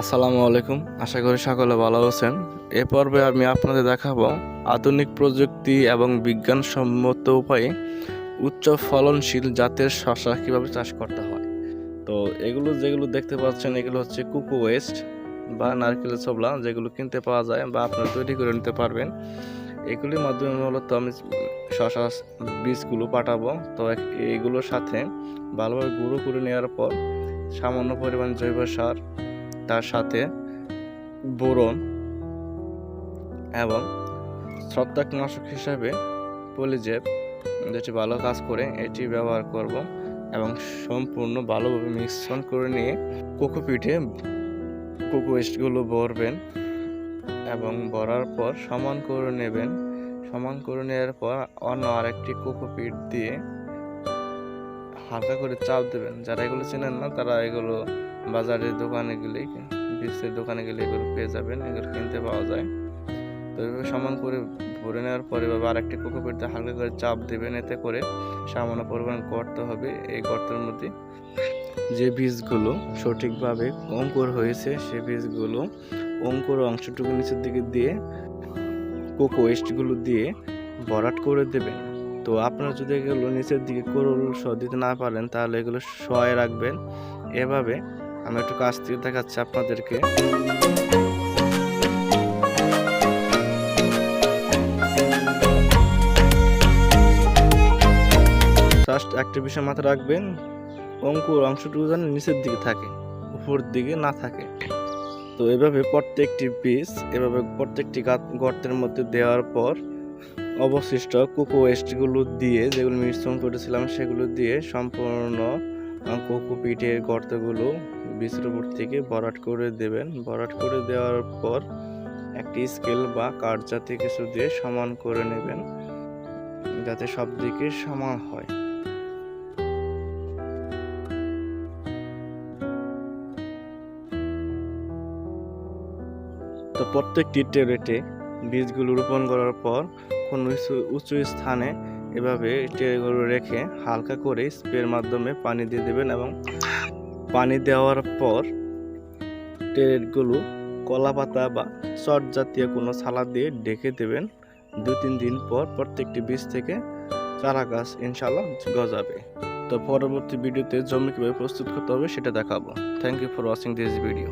আসসালামু আলাইকুম। আশা করি সকলে ভালো আছেন। এ পর্বে আমি আপনাদের দেখাবো আধুনিক প্রযুক্তি এবং বিজ্ঞানসম্মত উপায়ে উচ্চ ফলনশীল জাতের শশা কীভাবে চাষ করতে হয়। তো এগুলো যেগুলো দেখতে পাচ্ছেন, এগুলো হচ্ছে কুকু ওয়েস্ট বা নারকেলের ছোবলা যেগুলো কিনতে পাওয়া যায় বা আপনারা তৈরি করে নিতে পারবেন। এগুলির মাধ্যমে মূলত আমি শশা বীজগুলো পাঠাবো। তো এইগুলোর সাথে ভালোভাবে গুঁড়ো করে নেওয়ার পর সামান্য পরিমাণ জৈব সার তার সাথে বোরন এবং ছত্রাকনাশক হিসাবে পলিজেপ যেটি ভালো কাজ করে, এটি ব্যবহার করব এবং সম্পূর্ণ ভালোভাবে মিশ্রণ করে নিয়ে কোকোপিটে কোকো ওয়েস্টগুলো ভরবেন এবং ভরার পর সমান করে নেবেন। সমান করে নেওয়ার পর অন্য আরেকটি কোকোপিট দিয়ে হালকা করে চাপ দেবেন। যারা এগুলো চেনেন না, তারা এগুলো বাজারের দোকানে গেলে বীজের দোকানে গেলে এগুলো পেয়ে যাবেন, এগুলো কিনতে পাওয়া যায়। তো এভাবে সমান করে ভরে নেওয়ার পরে এভাবে আরেকটি কোকোপিটতে হালকা করে চাপ দেবেন, এতে করে সামান্য পরিমাণ গর্ত হবে এই গর্তের মধ্যে। যে বীজগুলো সঠিকভাবে অঙ্কুর হয়েছে, সে বীজগুলো অঙ্কুর অংশটুকু নিচের দিকে দিয়ে কোকো ওয়েস্টগুলো দিয়ে ভরাট করে দেবেন। তো আপনারা যদি এগুলো নিচের দিকে কোরল সহ দিতে না পারেন, তাহলে এগুলো শয়ে রাখবেন। এভাবে আমি একটু কাছ থেকে দেখাচ্ছি আপনাদেরকে। জাস্ট একটা বিষয় মাথায় রাখবেন, অঙ্কুর অংশটুকু যেন নিচের দিকে থাকে, উপর দিকে না থাকে। তো এভাবে প্রত্যেকটি বীজ এভাবে প্রত্যেকটি গর্তের মধ্যে দেওয়ার পর অবশিষ্ট কোকো ওয়েস্টগুলো দিয়ে, যেগুলো মিশ্রণ করেছিলাম সেগুলো দিয়ে সম্পূর্ণ কোকো পিঠের গর্তগুলো বীজের উপর থেকে ভরাট করে দেবেন। ভরাট করে দেওয়ার পর একটি স্কেল বা কাঠ জাতীয় কিছু দিয়ে সমান করে নেবেন, যাতে সব দিকে সমান হয়। তো প্রত্যেকটি টেরেটে বীজগুলো রোপণ করার পর কোনো উঁচু স্থানে এভাবে টেরেগুলো রেখে হালকা করে স্প্রের মাধ্যমে পানি দিয়ে দেবেন এবং পানি দেওয়ার পর টেরেটগুলো কলা পাতা বা চট জাতীয় কোনো সালাদ দিয়ে ঢেকে দেবেন। দু তিন দিন পর প্রত্যেকটি বীজ থেকে চারা গাছ ইনশাল্লাহ গজাবে। তো পরবর্তী ভিডিওতে জমি কীভাবে প্রস্তুত করতে হবে সেটা দেখাবো। Thank you for watching this video